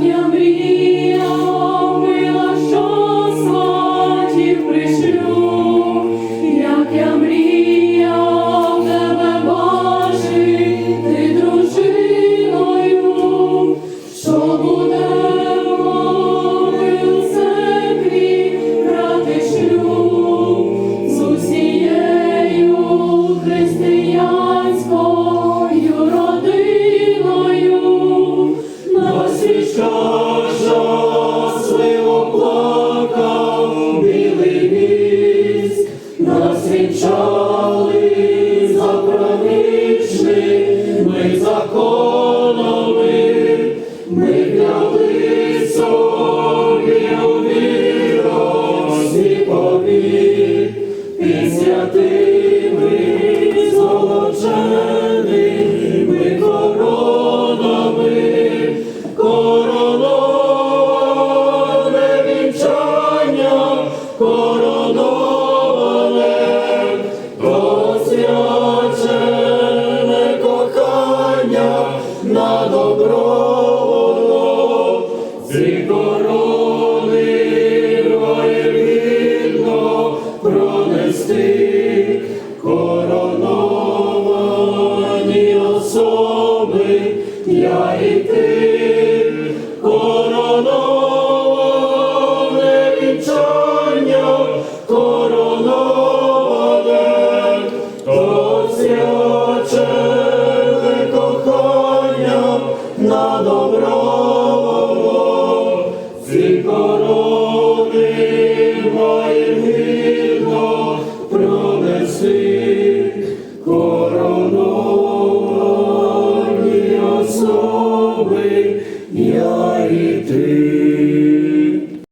я проміжними ми кляли собі. У вірості святими золоченими на добро, вільно пронести короновані особи, я і ти, добро, зі корони пронеси короновані я і ти.